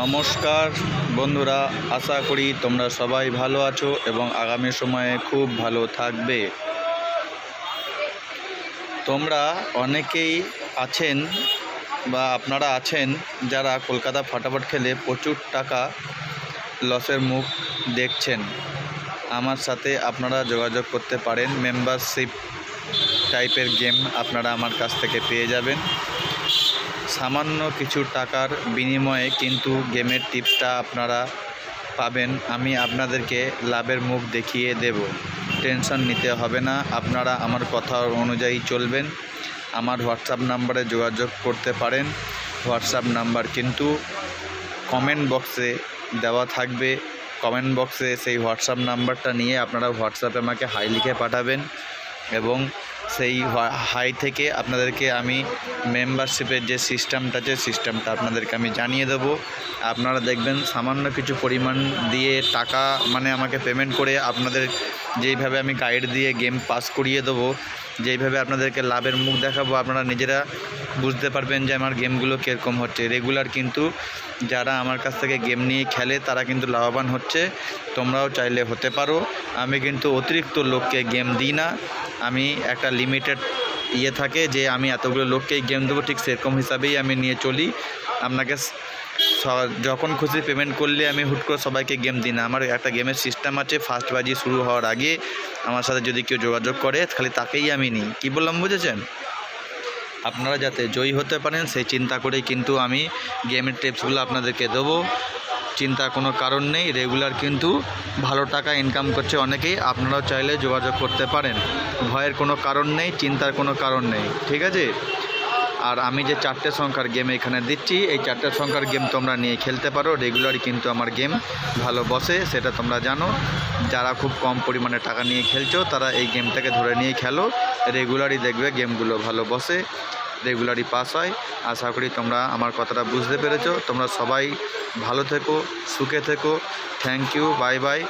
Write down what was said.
নমস্কার বন্ধুরা, আশা করি তোমরা সবাই ভালো আছো এবং আগামী সময়ে খুব ভালো থাকবে। তোমরা অনেকেই আছেন বা আপনারা আছেন যারা কলকাতা ফাটাফাট খেলে প্রচুর টাকা লসের মুখ দেখছেন। আমার সাথে আপনারা যোগাযোগ করতে পারেন। মেম্বারশিপ টাইপের গেম আপনারা আমার কাছ থেকে পেয়ে যাবেন। সামান্য কিছু টাকার বিনিময়ে কিন্তু গেমের টিপসটা আপনারা পাবেন। আমি আপনাদেরকে লাভের মুখ দেখিয়ে দেব। টেনশন নিতে হবে না, আপনারা আমার কথা অনুযায়ী চলবেন। আমার হোয়াটসঅ্যাপ নাম্বারে যোগাযোগ করতে পারেন। হোয়াটসঅ্যাপ নাম্বার কিন্তু কমেন্ট বক্সে দেওয়া থাকবে। কমেন্ট বক্সে সেই হোয়াটসঅ্যাপ নাম্বারটা নিয়ে আপনারা হোয়াটসঅ্যাপে আমাকে হাই লিখে পাঠাবেন এবং সেই হাই থেকে আপনাদেরকে আমি মেম্বারশিপের যে সিস্টেমটা আছে সিস্টেমটা আপনাদেরকে আমি জানিয়ে দেবো। আপনারা দেখবেন সামান্য কিছু পরিমাণ দিয়ে টাকা মানে আমাকে পেমেন্ট করে আপনাদের যেইভাবে আমি গাইড দিয়ে গেম পাস করিয়ে দেবো যেইভাবে আপনাদেরকে লাভের মুখ দেখাবো, আপনারা নিজেরা বুঝতে পারবেন যে আমার গেমগুলো কীরকম হচ্ছে। রেগুলার কিন্তু যারা আমার কাছ থেকে গেম নিয়ে খেলে, তারা কিন্তু লাভবান হচ্ছে। তোমরাও চাইলে হতে পারো। আমি কিন্তু অতিরিক্ত লোককে গেম দিই না। আমি একটা লিমিটেড ইয়ে থাকে যে, আমি এতগুলো লোককেই গেম দেবো, ঠিক সেরকম হিসাবেই আমি নিয়ে চলি। আপনাকে যখন খুশি পেমেন্ট করলে আমি হুট করে সবাইকে গেম দিই না। আমার একটা গেমের সিস্টেম আছে ফার্স্ট বাজি শুরু হওয়ার আগে আমার সাথে যদি কেউ যোগাযোগ করে, খালি তাকেই আমি নিই। কী বললাম বুঝেছেন? আপনারা যাতে জয়ী হতে পারেন, সেই চিন্তা করেই কিন্তু আমি গেমের টিপসগুলো আপনাদেরকে দেবো। চিন্তার কোনো কারণ নেই রেগুলার কিন্তু ভালো টাকা ইনকাম করছে অনেকেই, আপনারাও চাইলে যোগাযোগ করতে পারেন। ভয়ের কোনো কারণ নেই, চিন্তার কোনো কারণ নেই, ঠিক আছে? আর আমি যে চারটে সংখ্যার গেম এখানে দিচ্ছি, এই চারটে সংখ্যার গেম তোমরা নিয়ে খেলতে পারো। রেগুলারই কিন্তু আমার গেম ভালো বসে, সেটা তোমরা জানো। যারা খুব কম পরিমাণে টাকা নিয়ে খেলছো, তারা এই গেমটাকে ধরে নিয়ে খেলো। রেগুলারই দেখবে গেমগুলো ভালো বসে রেগুলারই পাস হয়। আশা করি তোমরা আমার কথাটা বুঝতে পেরেছ। তোমরা সবাই ভালো থেকো, সুখে থেকো। Thank you bye bye